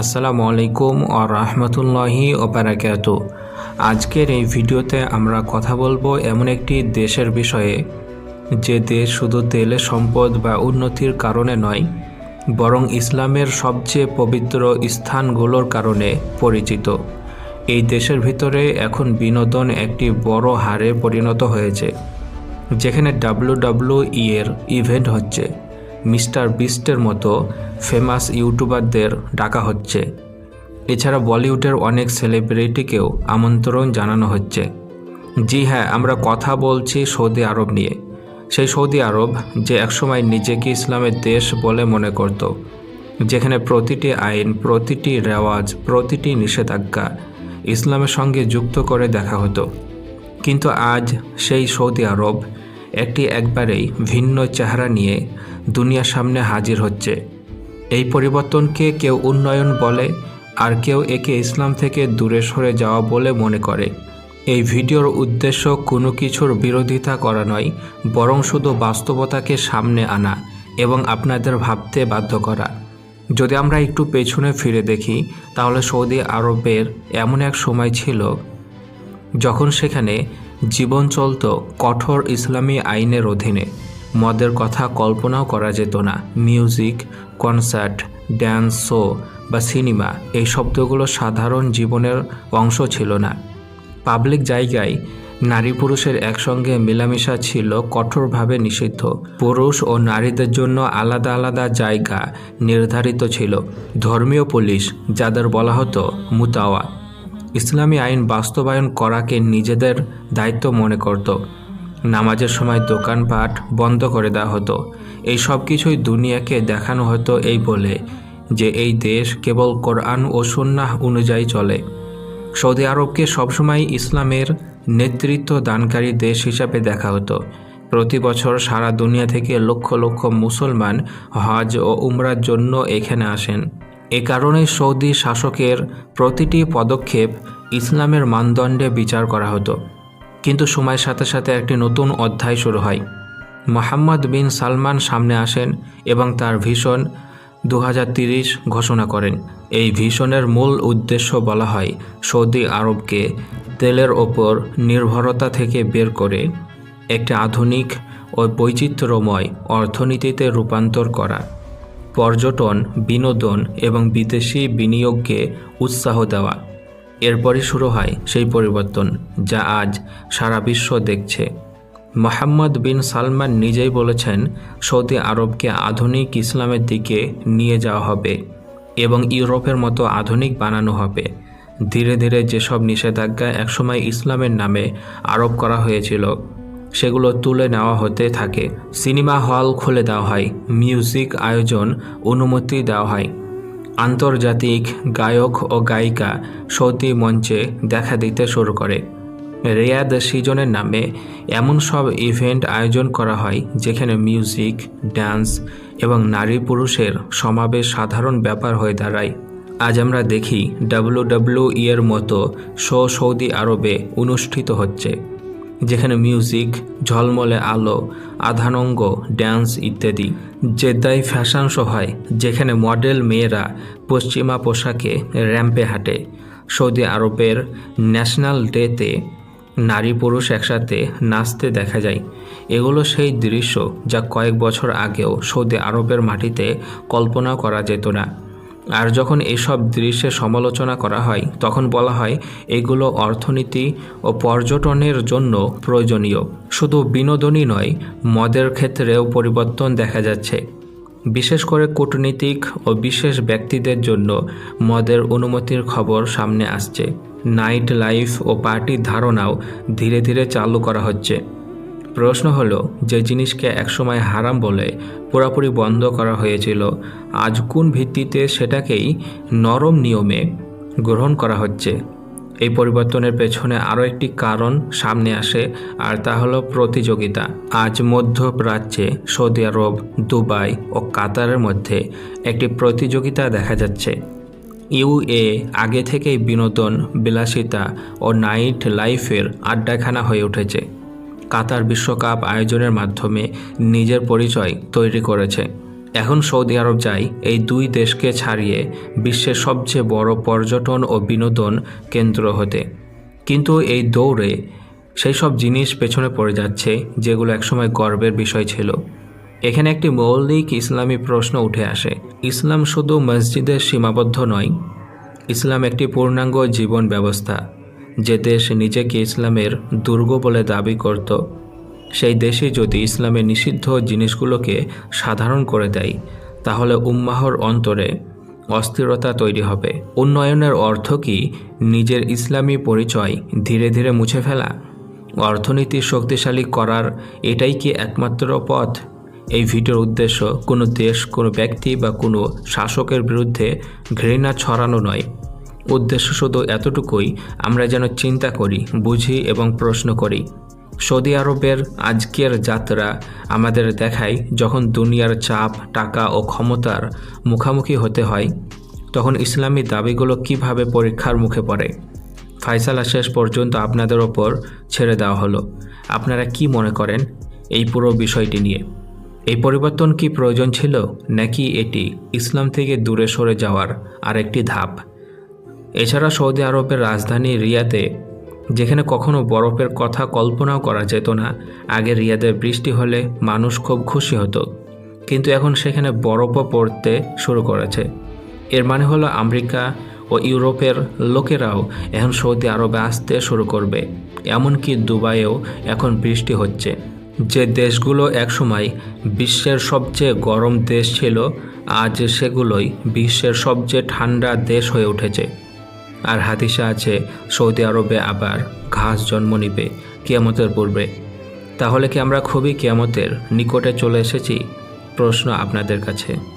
আসসালামু আলাইকুম ও রহমতুল্লাহি ওবারাকাত আজকের এই ভিডিওতে আমরা কথা বলব এমন একটি দেশের বিষয়ে, যে দেশ শুধু তেলের সম্পদ বা উন্নতির কারণে নয়, বরং ইসলামের সবচেয়ে পবিত্র স্থানগুলোর কারণে পরিচিত। এই দেশের ভিতরে এখন বিনোদন একটি বড় হারে পরিণত হয়েছে, যেখানে ডাব্লিউ এর ইভেন্ট হচ্ছে। মিস্টার বিস্টের মতো ফেমাস ইউটিউবারদের ডাকা হচ্ছে। এছাড়া বলিউডের অনেক সেলিব্রিটিকেও আমন্ত্রণ জানানো হচ্ছে। জি হ্যাঁ আমরা কথা বলছি সৌদি আরব নিয়ে। সেই সৌদি আরব যে একসময় নিজেকে ইসলামের দেশ বলে মনে করত, যেখানে প্রতিটি আইন, প্রতিটি রেওয়াজ, প্রতিটি নিষেধাজ্ঞা ইসলামের সঙ্গে যুক্ত করে দেখা হতো। কিন্তু আজ সেই সৌদি আরব একটি একবারেই ভিন্ন চেহারা নিয়ে দুনিয়ার সামনে হাজির হচ্ছে। এই পরিবর্তনকে কেউ উন্নয়ন বলে আর কেউ একে ইসলাম থেকে দূরে সরে যাওয়া বলে মনে করে। এই ভিডিওর উদ্দেশ্য কোনো কিছুর বিরোধিতা করা নয়, বরং শুধু বাস্তবতাকে সামনে আনা এবং আপনাদের ভাবতে বাধ্য করা। যদি আমরা একটু পেছনে ফিরে দেখি, তাহলে সৌদি আরবের এমন এক সময় ছিল যখন সেখানে জীবন চলত কঠোর ইসলামী আইনের অধীনে। মদের কথা কল্পনাও করা যেত না। মিউজিক, কনসার্ট, ড্যান্স শো বা সিনেমা এই শব্দগুলো সাধারণ জীবনের অংশ ছিল না। পাবলিক জায়গায় নারী পুরুষের একসঙ্গে মেলামেশা ছিল কঠোরভাবে নিষিদ্ধ। পুরুষ ও নারীদের জন্য আলাদা আলাদা জায়গা নির্ধারিত ছিল। ধর্মীয় পুলিশ, যাদের বলা হতো মুতাওয়া। ইসলামী আইন বাস্তবায়ন করাকে নিজেদের দায়িত্ব মনে করত। নামাজের সময় দোকানপাট বন্ধ করে দেওয়া হতো। এই সব কিছুই দুনিয়াকে দেখানো হতো এই বলে যে এই দেশ কেবল কোরআন ও সুন্নাহ অনুযায়ী চলে। সৌদি আরবকে সবসময় ইসলামের নেতৃত্ব দানকারী দেশ হিসাবে দেখা হতো। প্রতি বছর সারা দুনিয়া থেকে লক্ষ লক্ষ মুসলমান হজ ও উমরার জন্য এখানে আসেন। এ কারণে সৌদি শাসকের প্রতিটি পদক্ষেপ ইসলামের মানদণ্ডে বিচার করা হতো। কিন্তু সময়ের সাথে সাথে একটি নতুন অধ্যায় শুরু হয়। মোহাম্মদ বিন সালমান সামনে আসেন এবং তার ভীষণ দু ঘোষণা করেন। এই ভীষণের মূল উদ্দেশ্য বলা হয় সৌদি আরবকে তেলের ওপর নির্ভরতা থেকে বের করে একটি আধুনিক ও বৈচিত্র্যময় অর্থনীতিতে রূপান্তর করা। পর্যটন, বিনোদন এবং বিদেশি বিনিয়োগকে উৎসাহ দেওয়া। এরপরই শুরু হয় সেই পরিবর্তন, যা আজ সারা বিশ্ব দেখছে। মোহাম্মদ বিন সালমান নিজেই বলেছেন, সৌদি আরবকে আধুনিক ইসলামের দিকে নিয়ে যাওয়া হবে এবং ইউরোপের মতো আধুনিক বানানো হবে। ধীরে ধীরে যেসব নিষেধাজ্ঞা একসময় ইসলামের নামে আরোপ করা হয়েছিল সেগুলো তুলে নেওয়া হতে থাকে। সিনেমা হল খুলে দেওয়া হয়, মিউজিক আয়োজন অনুমতি দেওয়া হয়। আন্তর্জাতিক গায়ক ও গায়িকা সৌদি মঞ্চে দেখা দিতে শুরু করে। রেয়াদ সিজনের নামে এমন সব ইভেন্ট আয়োজন করা হয়, যেখানে মিউজিক ড্যান্স এবং নারী পুরুষের সমাবেশ সাধারণ ব্যাপার হয়ে দাঁড়ায়। আজ আমরা দেখি ডাব্লিউ ডাব্লিউ এর মতো শো সৌদি আরবে অনুষ্ঠিত হচ্ছে। যেখানে মিউজিক ঝলমলে আলো, আধানঙ্গ ড্যান্স ইত্যাদি। জেদ্দাই ফ্যাশন শো হয় যেখানে মডেল মেয়েরা পশ্চিমা পোশাকে র্যাম্পে হাঁটে। সৌদি আরবের ন্যাশনাল ডেতে নারী পুরুষ একসাথে নাচতে দেখা যায়। এগুলো সেই দৃশ্য যা কয়েক বছর আগেও সৌদি আরবের মাটিতে কল্পনা করা যেত না। আর যখন এসব দৃশ্যের সমালোচনা করা হয়, তখন বলা হয়, এগুলো অর্থনীতি ও পর্যটনের জন্য প্রয়োজনীয়। শুধু বিনোদনই নয়, মদের ক্ষেত্রেও পরিবর্তন দেখা যাচ্ছে। বিশেষ করে কূটনীতিক ও বিশেষ ব্যক্তিদের জন্য মদের অনুমতির খবর সামনে আসছে। নাইট লাইফ ও পার্টির ধারণাও ধীরে ধীরে চালু করা হচ্ছে। প্রশ্ন হলো, যে জিনিসকে একসময় হারাম বলে পুরোপুরি বন্ধ করা হয়েছিল, আজ কোন ভিত্তিতে সেটাকেই নরম নিয়মে গ্রহণ করা হচ্ছে? এই পরিবর্তনের পেছনে আরও একটি কারণ সামনে আসে, আর তা হলো প্রতিযোগিতা। আজ মধ্যপ্রাচ্যে, সৌদি আরব, দুবাই ও কাতারের মধ্যে একটি প্রতিযোগিতা দেখা যাচ্ছে। ইউএ আগে থেকেই বিনোদন, বিলাসিতা ও নাইট লাইফের আড্ডাখানা হয়ে উঠেছে। কাতার বিশ্বকাপ আয়োজনের মাধ্যমে নিজের পরিচয় তৈরি করেছে। এখন সৌদি আরব যাই এই দুই দেশকে ছাড়িয়ে বিশ্বের সবচেয়ে বড় পর্যটন ও বিনোদন কেন্দ্র হতে। কিন্তু এই দৌড়ে সেই সব জিনিস পেছনে পড়ে যাচ্ছে যেগুলো একসময় গর্বের বিষয় ছিল। এখানে একটি মৌলিক ইসলামী প্রশ্ন উঠে আসে। ইসলাম শুধু মসজিদের সীমাবদ্ধ নয়, ইসলাম একটি পূর্ণাঙ্গ জীবন ব্যবস্থা। যে দেশ নিজেকে ইসলামের দুর্গ বলে দাবি করত, সেই দেশে যদি ইসলামের নিষিদ্ধ জিনিসগুলোকে সাধারণ করে দেয়, তাহলে উম্মাহর অন্তরে অস্থিরতা তৈরি হবে। উন্নয়নের অর্থ কি নিজের ইসলামী পরিচয় ধীরে ধীরে মুছে ফেলা? অর্থনীতি শক্তিশালী করার এটাই কি একমাত্র পথ? এই ভিডিওর উদ্দেশ্য, কোনো দেশ, কোনো ব্যক্তি বা কোনো শাসকের বিরুদ্ধে ঘৃণা ছড়ানো নয়। উদ্দেশ্য শুধু এতটুকুই, আমরা যেন চিন্তা করি, বুঝি এবং প্রশ্ন করি। সৌদি আরবের আজকের যাত্রা আমাদের দেখায় যখন দুনিয়ার চাপ, টাকা ও ক্ষমতার মুখামুখি হতে হয়, তখন ইসলামী দাবিগুলো কীভাবে পরীক্ষার মুখে পড়ে? ফাইসালা শেষ পর্যন্ত আপনাদের ওপর ছেড়ে দেওয়া হলো। আপনারা কি মনে করেন এই পুরো বিষয়টি নিয়ে? এই পরিবর্তন কি প্রয়োজন ছিল? নাকি এটি ইসলাম থেকে দূরে সরে যাওয়ার আরেকটি ধাপ? এছাড়া সৌদি আরবের রাজধানী রিয়াতে যেখানে কখনো বরফের কথা কল্পনাও করা যেত না, আগে রিয়াদে বৃষ্টি হলে মানুষ খুব খুশি হতো। কিন্তু এখন সেখানে বরফও পড়তে শুরু করেছে। এর মানে হলো আমেরিকা ও ইউরোপের লোকেরাও এখন সৌদি আরবে আসতে শুরু করবে। এমনকি দুবাইয়েও এখন বৃষ্টি হচ্ছে। যে দেশগুলো একসময় বিশ্বের সবচেয়ে গরম দেশ ছিল, আজ সেগুলোই বিশ্বের সবচেয়ে ঠান্ডা দেশ হয়ে উঠেছে। আর হাদিসা আছে, সৌদি আরবে আবার ঘাস জন্ম নিবে কিয়ামতের পূর্বে। তাহলে কি আমরা খুবই কিয়ামতের নিকটে চলে এসেছি? প্রশ্ন আপনাদের কাছে।